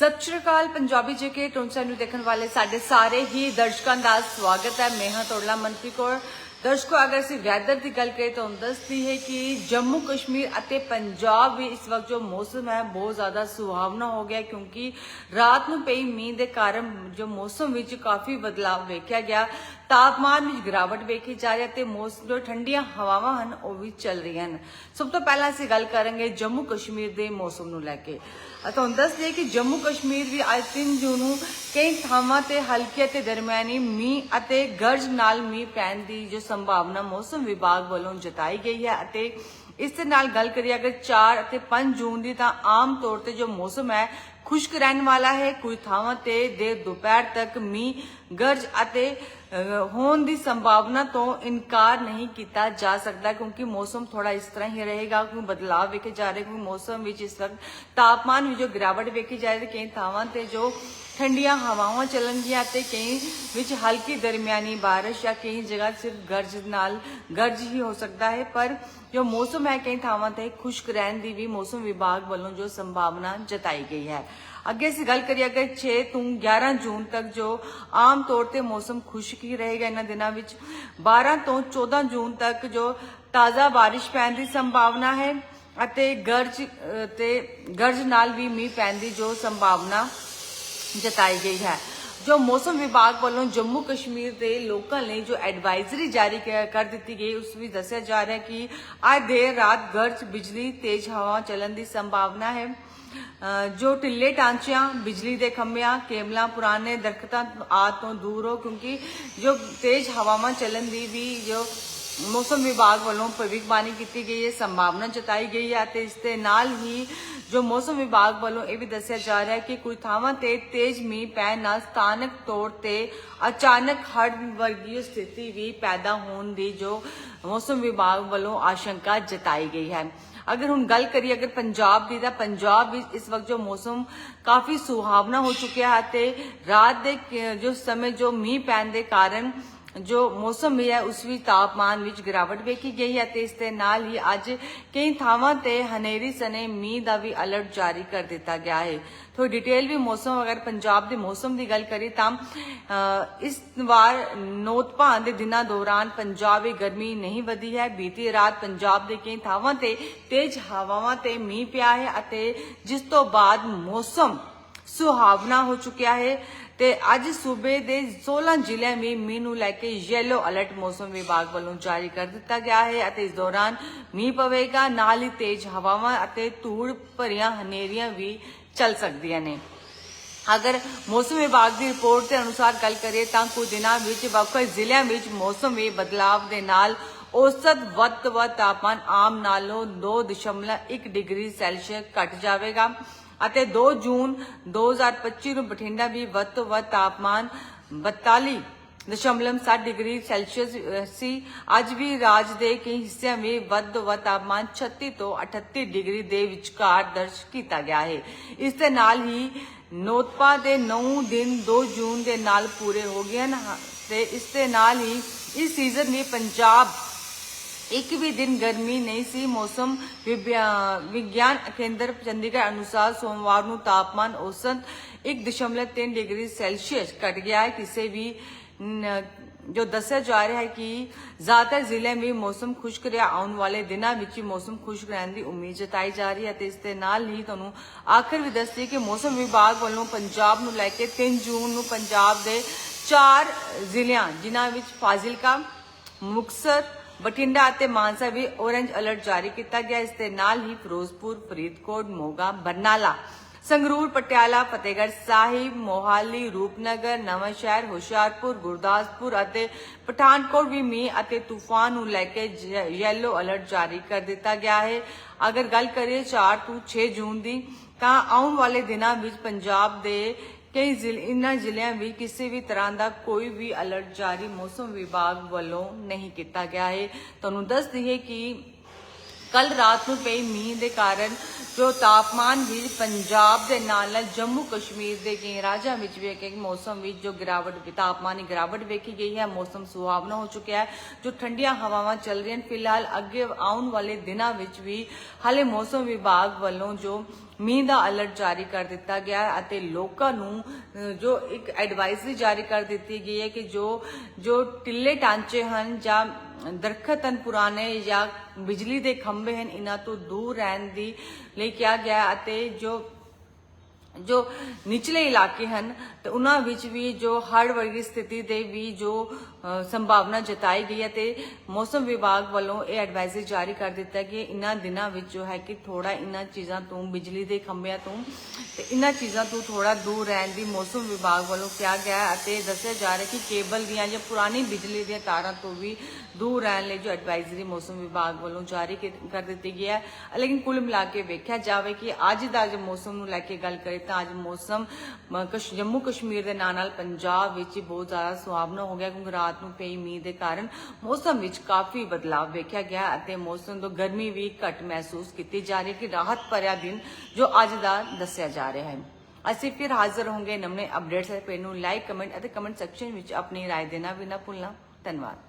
ਸਤਿ ਸ਼੍ਰੀ ਅਕਾਲ, ਪੰਜਾਬੀ ਜੇਕੇ ਟੋਨਸਾ ਨੂੰ ਦੇਖਣ ਵਾਲੇ ਸਾਡੇ ਸਾਰੇ ਹੀ ਦਰਸ਼ਕਾਂ ਦਾ ਸਵਾਗਤ ਹੈ। ਮੈਂ ਹਾਂ ਤੋੜਲਾ ਮਨਪ੍ਰੀਤ ਕੌਰ। ਦਰਸ਼ਕੋ, ਅਗਰ ਅਸੀਂ ਵੈਦਰ ਦੀ ਗੱਲ ਕਰੀਏ ਤਾਂ ਦੱਸਦੀ ਹੈ ਕਿ ਜੰਮੂ ਕਸ਼ਮੀਰ ਅਤੇ ਪੰਜਾਬ ਵੀ ਇਸ ਵਕਤ ਜੋ ਮੌਸਮ ਹੈ, ਬਹੁਤ ਜ਼ਿਆਦਾ ਸੁਹਾਵਣਾ ਹੋ ਗਿਆ ਕਿਉਂਕਿ ਰਾਤ ਨੂੰ ਪਈ ਮੀਂਹ ਦੇ ਕਾਰਨ ਜੋ ਮੌਸਮ ਵਿੱਚ ਕਾਫੀ ਬਦਲਾਅ ਵੇਖਿਆ ਗਿਆ। ਤਾਪਮਾਨ ਵਿੱਚ ਗਿਰਾਵਟ ਵੇਖੀ ਜਾ ਰਹੀ ਹੈ ਤੇ ਮੌਸਮ ਜੋ ਠੰਡੀਆਂ ਹਵਾਵਾਂ ਹਨ, ਉਹ ਵੀ ਚੱਲ ਰਹੀਆਂ ਹਨ। ਸਭ ਤੋਂ ਪਹਿਲਾਂ ਅਸੀਂ ਗੱਲ ਕਰਾਂਗੇ ਜੰਮੂ ਕਸ਼ਮੀਰ ਦੇ ਮੌਸਮ ਨੂੰ ਲੈ ਕੇ। ਤੁਹਾਨੂੰ ਦੱਸ ਦਈਏ ਕਿ ਜੰਮੂ ਕਸ਼ਮੀਰ ਵੀ ਅੱਜ 3 ਜੂਨ ਨੂੰ ਕਈ ਥਾਵਾਂ ਤੇ ਹਲਕੀ ਅਤੇ ਦਰਮਿਆਨੀ ਮੀਂਹ ਅਤੇ ਗਰਜ ਨਾਲ ਮੀਂਹ ਪੈਣ ਦੀ ਜੋ ਸੰਭਾਵਨਾ ਮੌਸਮ ਵਿਭਾਗ ਵੱਲੋਂ ਜਤਾਈ ਗਈ ਹੈ ਅਤੇ ਇਸ ਦੇ ਨਾਲ ਗੱਲ ਕਰੀਏ ਅਗਰ 4 ਅਤੇ 5 ਜੂਨ ਦੀ ਤਾਂ ਆਮ ਤੌਰ ਤੇ ਜੋ ਮੌਸਮ ਹੈ, ਖੁਸ਼ਕ ਰਹਿਣ ਵਾਲਾ ਹੈ। ਕੁਝ ਥਾਵਾਂ ਤੇ ਦੇਰ ਦੁਪਹਿਰ ਤੱਕ ਮੀਂਹ, ਗਰਜ ਅਤੇ ਹੋਣ ਦੀ ਸੰਭਾਵਨਾ ਤੋਂ ਇਨਕਾਰ ਨਹੀਂ ਕੀਤਾ ਜਾ ਸਕਦਾ ਕਿਉਂਕਿ ਮੌਸਮ ਥੋੜਾ ਇਸ ਤਰ੍ਹਾਂ ਹੀ ਰਹੇਗਾ ਕਿਉਂਕਿ ਬਦਲਾਅ ਵੇਖੇ ਜਾ ਰਹੇ ਕਿਉਂਕਿ ਮੌਸਮ ਵਿੱਚ ਇਸ ਵਕਤ ਤਾਪਮਾਨ ਵਿੱਚ ਜੋ ਗਿਰਾਵਟ ਵੇਖੀ ਜਾ ਰਹੀ ਹੈ, ਕਈ ਥਾਵਾਂ ਤੇ ਜੋ ਠੰਡੀਆਂ ਹਵਾਵਾਂ ਚੱਲਣਗੀਆਂ ਤੇ ਕਈ ਵਿੱਚ ਹਲਕੀ ਦਰਮਿਆਨੀ ਬਾਰਿਸ਼ ਜਾਂ ਕਈ ਜਗ੍ਹਾ ਸਿਰਫ ਗਰਜ ਨਾਲ ਗਰਜ ਹੀ ਹੋ ਸਕਦਾ ਹੈ, ਪਰ ਜੋ ਮੌਸਮ ਹੈ, ਕਈ ਥਾਵਾਂ ਤੇ ਖੁਸ਼ਕ ਰਹਿਣ ਦੀ ਵੀ ਮੌਸਮ ਵਿਭਾਗ ਵੱਲੋਂ ਜੋ ਸੰਭਾਵਨਾ ਜਤਾਈ ਗਈ ਹੈ। ਅੱਗੇ ਅਸੀਂ ਗੱਲ ਕਰੀਏ, ਅਗਰ 6 ਤੋਂ 11 ਜੂਨ ਤੱਕ ਜੋ ਆਮ ਤੌਰ ਤੇ ਮੌਸਮ ਖੁਸ਼ਕ ਹੀ ਰਹੇਗਾ, ਇਹਨਾਂ ਦਿਨਾਂ ਵਿੱਚ 12 ਤੋਂ 14 ਜੂਨ ਤੱਕ ਜੋ ਤਾਜ਼ਾ ਬਾਰਿਸ਼ ਪੈਣ ਦੀ ਸੰਭਾਵਨਾ ਹੈ ਅਤੇ ਗਰਜ ਤੇ ਗਰਜ ਨਾਲ ਵੀ ਮੀਂਹ ਪੈਣ ਦੀ ਜੋ ਸੰਭਾਵਨਾ ਜਤਾਈ ਗਈ ਹੈ। ਜੋ ਮੌਸਮ ਵਿਭਾਗ ਵੱਲੋਂ ਜੰਮੂ ਕਸ਼ਮੀਰ ਦੇ ਲੋਕਾਂ ਲਈ ਜੋ ਐਡਵਾਈਜ਼ਰੀ ਜਾਰੀ ਕ- ਕਰ ਦਿੱਤੀ ਗਈ, ਉਸ ਵਿੱਚ ਦੱਸਿਆ ਜਾ ਰਿਹਾ ਹੈ ਕਿ ਅੱਜ ਦੇਰ ਰਾਤ ਗਰਜ ਬਿਜਲੀ ਤੇਜ਼ ਹਵਾ ਚੱਲਣ ਦੀ ਸੰਭਾਵਨਾ ਹੈ। ਜੋ ਢਿੱਲੇ ਟਾਂਚਿਆਂ ਬਿਜਲੀ ਦੇ ਖੰਭਿਆਂ, ਕੇਬਲਾਂ, ਪੁਰਾਣੇ ਦਰਖਤਾਂ ਆਦਿ ਤੋਂ ਦੂਰ ਹੋ, ਕਿਉਂਕਿ ਜੋ ਤੇਜ਼ ਹਵਾਵਾਂ ਚੱਲਣ ਦੀ ਵੀ ਜੋ ਮੌਸਮ ਵਿਭਾਗ ਵੱਲੋਂ ਭਵਿੱਖਬਾਣੀ ਕੀਤੀ ਗਈ ਹੈ ਸੰਭਾਵਨਾ ਜਤਾਈ ਗਈ ਹੈ ਅਤੇ ਇਸ ਦੇ ਨਾਲ ਹੀ ਜੋ ਮੌਸਮ ਵਿਭਾਗ ਵੱਲੋਂ ਇਹ ਵੀ ਦੱਸਿਆ ਜਾ ਰਿਹਾ ਹੈ ਕਿ ਕੁਝ ਥਾਵਾਂ ਤੇ ਤੇਜ਼ ਮੀਂਹ ਪੈਣ ਨਾਲ ਸਥਾਨਕ ਤੌਰ ਤੇ ਅਚਾਨਕ ਹੜ੍ਹ ਵਰਗੀ ਸਥਿਤੀ ਵੀ ਪੈਦਾ ਹੋਣ ਦੀ ਜੋ ਮੌਸਮ ਵਿਭਾਗ ਵੱਲੋਂ ਆਸ਼ੰਕਾ ਜਤਾਈ ਗਈ ਹੈ। ਅਗਰ ਹੁਣ ਗੱਲ ਕਰੀਏ, ਅਗਰ ਪੰਜਾਬ ਦੀ ਤਾਂ ਪੰਜਾਬ ਵਿੱਚ ਇਸ ਵਕਤ ਜੋ ਮੌਸਮ ਕਾਫੀ ਸੁਹਾਵਣਾ ਹੋ ਚੁੱਕਿਆ ਹੈ ਤੇ ਰਾਤ ਦੇ ਜੋ ਸਮੇਂ ਜੋ ਮੀਂਹ ਪੈਣ ਦੇ ਕਾਰਨ ਜੋ ਮੌਸਮ ਵੀ ਹੈ, ਉਸ ਵਿੱਚ ਤਾਪਮਾਨ ਵਿੱਚ ਗਿਰਾਵਟ ਵੇਖੀ ਗਈ ਹੈ ਤੇ ਇਸ ਦੇ ਨਾਲ ਹੀ ਅੱਜ ਕਈ ਥਾਵਾਂ ਤੇ ਹਨੇਰੀ ਸਨੇ ਮੀਂਹ ਦਾ ਵੀ ਅਲਰਟ ਜਾਰੀ ਕਰ ਦਿੱਤਾ ਗਿਆ ਹੈ। ਥੋੜੀ ਡਿਟੇਲ ਵੀ ਮੌਸਮ, ਅਗਰ ਪੰਜਾਬ ਦੇ ਮੌਸਮ ਦੀ ਗੱਲ ਕਰੀ ਤਾਂ ਇਸ ਵਾਰ ਨੋਤਪਾਂ ਦੇ ਦਿਨਾਂ ਦੌਰਾਨ ਪੰਜਾਬ ਵਿੱਚ ਗਰਮੀ ਨਹੀਂ ਵਧੀ ਹੈ। ਬੀਤੀ ਰਾਤ ਪੰਜਾਬ ਦੇ ਕਈ ਥਾਵਾਂ ਤੇ ਤੇਜ਼ ਹਵਾਵਾਂ ਤੇ ਮੀਂਹ ਪਿਆ ਹੈ ਅਤੇ ਜਿਸ ਤੋਂ ਬਾਅਦ ਮੌਸਮ ਸੁਹਾਵਣਾ ਹੋ ਚੁੱਕਿਆ ਹੈ। ਤੇ ਅੱਜ ਸੂਬੇ ਦੇ 16 ਜ਼ਿਲ੍ਹਿਆਂ ਵਿੱਚ ਮੀਂਹ ਨੂੰ ਲੈ ਕੇ ਯੈਲੋ ਅਲਰਟ ਮੌਸਮ ਵਿਭਾਗ ਵੱਲੋਂ ਜਾਰੀ ਕਰ ਦਿੱਤਾ ਗਿਆ ਹੈ ਅਤੇ ਇਸ ਦੌਰਾਨ ਮੀਂਹ ਪਵੇਗਾ, ਨਾਲ ਹੀ ਤੇਜ਼ ਹਵਾਵਾਂ ਅਤੇ ਧੂੜ ਭਰੀਆਂ ਹਨੇਰੀਆਂ ਵੀ ਚੱਲ ਸਕਦੀਆਂ ਨੇ। ਅਗਰ ਮੌਸਮ ਵਿਭਾਗ ਦੀ ਰਿਪੋਰਟ ਦੇ ਅਨੁਸਾਰ ਗੱਲ ਕਰੀਏ ਤਾਂ ਕੁਝ ਦਿਨਾਂ ਵਿੱਚ ਵੱਖ-ਵੱਖ ਜ਼ਿਲ੍ਹਿਆਂ ਵਿੱਚ ਮੌਸਮ ਵਿੱਚ ਬਦਲਾਵ ਦੇ ਨਾਲ ਔਸਤ ਵੱਧ ਤੋਂ ਵੱਧ ਤਾਪਮਾਨ ਆਮ ਨਾਲੋਂ 2.1 ਡਿਗਰੀ ਸੈਲਸੀਅਸ ਘਟ ਜਾਵੇਗਾ। ਅਤੇ 2 ਜੂਨ 2025 ਨੂੰ ਬਠਿੰਡਾ ਵੀ ਵੱਧ ਤੋਂ ਵੱਧ ਤਾਪਮਾਨ 42 ਦਸ਼ਮਲਵ 7 ਡਿਗਰੀ ਸੈਲਸੀਅਸ ਸੀ। ਅੱਜ ਵੀ ਰਾਜ ਦੇ ਕਈ ਹਿੱਸਿਆਂ ਵਿੱਚ ਵੱਧ ਤੋਂ ਵੱਧ ਤਾਪਮਾਨ 36 ਤੋਂ 38 ਡਿਗਰੀ ਦੇ ਵਿਚਕਾਰ ਦਰਜ ਕੀਤਾ ਗਿਆ ਹੈ। ਇਸ ਦੇ ਨਾਲ ਹੀ ਨੋਤਪਾ ਦੇ 9 ਦਿਨ 2 ਜੂਨ ਦੇ ਨਾਲ ਪੂਰੇ ਹੋ ਗਏ ਹਨ। ਤੇ ਇਸ ਦੇ ਨਾਲ ਹੀ ਇਸ ਸੀਜ਼ਨ ਵਿੱਚ ਪੰਜਾਬ ਇੱਕ ਵੀ ਦਿਨ ਗਰਮੀ ਨਹੀਂ ਸੀ। ਮੌਸਮ ਵਿਗਿਆਨ ਕੇਂਦਰ ਚੰਡੀਗੜ੍ਹ ਅਨੁਸਾਰ ਸੋਮਵਾਰ ਨੂੰ ਤਾਪਮਾਨ ਔਸਤ 1.3 ਡਿਗਰੀ ਸੈਲਸੀਅਸ ਘਟ ਗਿਆ ਹੈ। ਕਿਸੇ ਵੀ ਜੋ ਦੱਸਿਆ ਜਾ ਰਿਹਾ ਹੈ ਕਿ ਜ਼ਿਆਦਾਤਰ ਜ਼ਿਲ੍ਹਿਆਂ ਵਿੱਚ ਮੌਸਮ ਖੁਸ਼ਕ ਰਿਹਾ। ਆਉਣ ਵਾਲੇ ਦਿਨਾਂ ਵਿੱਚ ਮੌਸਮ ਖੁਸ਼ਕ ਰਹਿਣ ਦੀ ਉਮੀਦ ਜਤਾਈ ਜਾ ਰਹੀ ਹੈ ਤੇ ਇਸ ਦੇ ਨਾਲ ਹੀ ਤੁਹਾਨੂੰ ਆਖਰ ਵੀ ਦੱਸਦੀ ਕਿ ਮੌਸਮ ਵਿਭਾਗ ਵੱਲੋਂ ਪੰਜਾਬ ਨੂੰ ਲੈ ਕੇ 3 ਜੂਨ ਨੂੰ ਪੰਜਾਬ ਦੇ ਚਾਰ ਜ਼ਿਲ੍ਹਿਆਂ, ਜਿਨ੍ਹਾਂ ਵਿੱਚ ਫਾਜ਼ਿਲਕਾ, ਮੁਕਤਸਰ ਬਠਿੰਡਾ ਅਤੇ ਮਾਨਸਾ ਵੀ ਔਰੇਂਜ ਅਲਰਟ ਜਾਰੀ ਕੀਤਾ ਗਿਆ। ਇਸ ਦੇ ਨਾਲ ਹੀ ਫਿਰੋਜ਼ਪੁਰ, ਫਰੀਦਕੋਟ, ਮੋਗਾ, ਬਰਨਾਲਾ, ਸੰਗਰੂਰ, ਪਟਿਆਲਾ, ਫਤਿਹਗੜ੍ਹ ਸਾਹਿਬ, ਮੋਹਾਲੀ, ਰੂਪਨਗਰ ਨਵਾਂ ਸ਼ਹਿਰ ਹੁਸ਼ਿਆਰਪੁਰ, ਗੁਰਦਾਸਪੁਰ ਅਤੇ ਪਠਾਨਕੋਟ ਵੀ ਮੀਂਹ ਅਤੇ ਤੂਫਾਨ ਨੂੰ ਲੈ ਕੇ ਯੈਲੋ ਅਲਰਟ ਜਾਰੀ ਕਰ ਦਿੱਤਾ ਗਿਆ ਹੈ। ਅਗਰ ਗੱਲ ਕਰੀਏ 4 ਤੋਂ 6 ਜੂਨ ਦੀ, ਤਾਂ ਆਉਣ ਵਾਲੇ ਦਿਨਾਂ ਵਿੱਚ ਪੰਜਾਬ ਦੇ ਕਈ ਜ਼ਿਲ੍ਹੇ ਇਨ੍ਹਾਂ ਜ਼ਿਲ੍ਹਿਆਂ ਵਿੱਚ ਕਿਸੇ ਵੀ ਤਰ੍ਹਾਂ ਦਾ ਕੋਈ ਵੀ ਅਲਰਟ ਜਾਰੀ ਮੌਸਮ ਵਿਭਾਗ ਵੱਲੋਂ ਨਹੀਂ ਕੀਤਾ ਗਿਆ ਹੈ ਤੁਹਾਨੂੰ ਦੱਸ ਦਈਏ ਕਿ ਕੱਲ ਰਾਤ ਨੂੰ ਪਈ ਮੀਂਹ ਦੇ ਕਾਰਨ ਜੋ ਤਾਪਮਾਨ ਵੀ ਪੰਜਾਬ ਦੇ ਨਾਲ ਨਾਲ ਜੰਮੂ ਕਸ਼ਮੀਰ ਦੇ ਕਈ ਰਾਜਾਂ ਵਿੱਚ ਵੀ ਇੱਕ ਮੌਸਮ ਵਿੱਚ ਜੋ ਗਿਰਾਵਟ ਤਾਪਮਾਨ ਤਾਪਮਾਨੀ ਗਿਰਾਵਟ ਵੇਖੀ ਗਈ ਹੈ, ਮੌਸਮ ਸੁਹਾਵਣਾ ਹੋ ਚੁੱਕਿਆ ਹੈ। ਜੋ ਠੰਡੀਆਂ ਹਵਾਵਾਂ ਚੱਲ ਰਹੀਆਂ ਹਨ ਫਿਲਹਾਲ ਅੱਗੇ ਆਉਣ ਵਾਲੇ ਦਿਨਾਂ ਵਿੱਚ ਵੀ ਹਾਲੇ ਮੌਸਮ ਵਿਭਾਗ ਵੱਲੋਂ ਜੋ ਮੀਂਹ ਦਾ ਅਲਰਟ ਜਾਰੀ ਕਰ ਦਿੱਤਾ ਗਿਆ ਹੈ ਅਤੇ ਲੋਕਾਂ ਨੂੰ ਜੋ ਇੱਕ ਐਡਵਾਈਜ਼ਰੀ ਜਾਰੀ ਕਰ ਦਿੱਤੀ ਗਈ ਹੈ ਕਿ ਜੋ ਜੋ ਟਿੱਲੇ ਟਾਂਚੇ ਹਨ ਜਾਂ ਦਰਖਤ ਹਨ ਪੁਰਾਣੇ ਜਾਂ ਬਿਜਲੀ ਦੇ ਖੰਭੇ ਹਨ, ਇਹਨਾਂ ਤੋਂ ਦੂਰ ਰਹਿਣ ਦੀ ਲਈ ਕਿਹਾ ਗਿਆ ਅਤੇ ਜੋ ਜੋ ਨਿਚਲੇ ਇਲਾਕੇ ਹਨ, ਤੇ ਉਹਨਾਂ ਵਿੱਚ ਵੀ ਜੋ ਹੜ ਵਰਗੀ ਸਥਿਤੀ ਦੇ ਵੀ ਜੋ ਸੰਭਾਵਨਾ ਜਤਾਈ ਗਈ ਹੈ ਤੇ ਮੌਸਮ ਵਿਭਾਗ ਵੱਲੋਂ ਇਹ ਐਡਵਾਈਜ਼ਰੀ ਜਾਰੀ ਕਰ ਦਿੱਤਾ ਕਿ ਇਹਨਾਂ ਦਿਨਾਂ ਵਿੱਚ ਜੋ ਹੈ ਕਿ ਥੋੜਾ ਇਹਨਾਂ ਚੀਜ਼ਾਂ ਤੋਂ ਬਿਜਲੀ ਦੇ ਖੰਭਿਆਂ ਤੋਂ ਤੇ ਇਹਨਾਂ ਚੀਜ਼ਾਂ ਤੋਂ ਥੋੜਾ ਦੂਰ ਰਹਿਣ ਦੀ ਮੌਸਮ ਵਿਭਾਗ ਵੱਲੋਂ ਕਿਹਾ ਗਿਆ ਅਤੇ ਦੱਸਿਆ ਜਾ ਰਿਹਾ ਕਿ ਕੇਬਲ ਦੀਆਂ ਜਾਂ ਪੁਰਾਣੀ ਬਿਜਲੀ ਦੀਆਂ ਤਾਰਾਂ ਤੋਂ ਵੀ ਦੂਰ ਰਹਿਣ ਲਈ ਜੋ ਐਡਵਾਈਜ਼ਰੀ ਮੌਸਮ ਵਿਭਾਗ ਵੱਲੋਂ ਜਾਰੀ ਕਰ ਦਿੱਤੀ ਗਈ ਹੈ। ਲੇਕਿਨ ਕੁੱਲ ਮਿਲਾ ਕੇ ਵੇਖਿਆ ਜਾਵੇ ਕਿ ਅੱਜ ਦਾ ਜੇ ਮੌਸਮ ਨੂੰ ਲੈ ਕੇ ਗੱਲ ਕਰੀਏ ਤਾਂ ਅੱਜ ਮੌਸਮ ਕਸ਼- ਜੰਮੂ ਕਸ਼ਮੀਰ ਦੇ ਨਾਲ ਨਾਲ ਪੰਜਾਬ ਵਿੱਚ ਬਹੁਤ ਜ਼ਿਆਦਾ ਸੁਹਾਵਣਾ ਹੋ ਗਿਆ ਕਿਉਂਕਿ ਰਾਤ ਨੂੰ ਪਈ ਮੀਂਹ ਦੇ ਕਾਰਨ ਮੌਸਮ ਵਿੱਚ ਕਾਫੀ ਬਦਲਾਅ ਵੇਖਿਆ ਗਿਆ ਅਤੇ ਮੌਸਮ ਤੋਂ ਗਰਮੀ ਵੀ ਘੱਟ ਮਹਿਸੂਸ ਕੀਤੀ ਜਾ ਰਹੀ ਹੈ ਕਿ ਰਾਹਤ ਭਰਿਆ ਦਿਨ ਜੋ ਅੱਜ ਦਾ ਦੱਸਿਆ ਜਾ ਰਿਹਾ ਹੈ ਅਸੀਂ ਫਿਰ ਹਾਜ਼ਰ ਹੋਵਾਂਗੇ ਨਵੇਂ ਅਪਡੇਟਸ ਤੇ ਨੂੰ ਲਾਈਕ ਕਮੈਂਟ ਅਤੇ ਕਮੈਂਟ ਸੈਕਸ਼ਨ ਵਿੱਚ ਆਪਣੀ رائے ਦੇਣਾ ਵੀ ਨਾ ਭੁੱਲਣਾ ਧੰਨਵਾਦ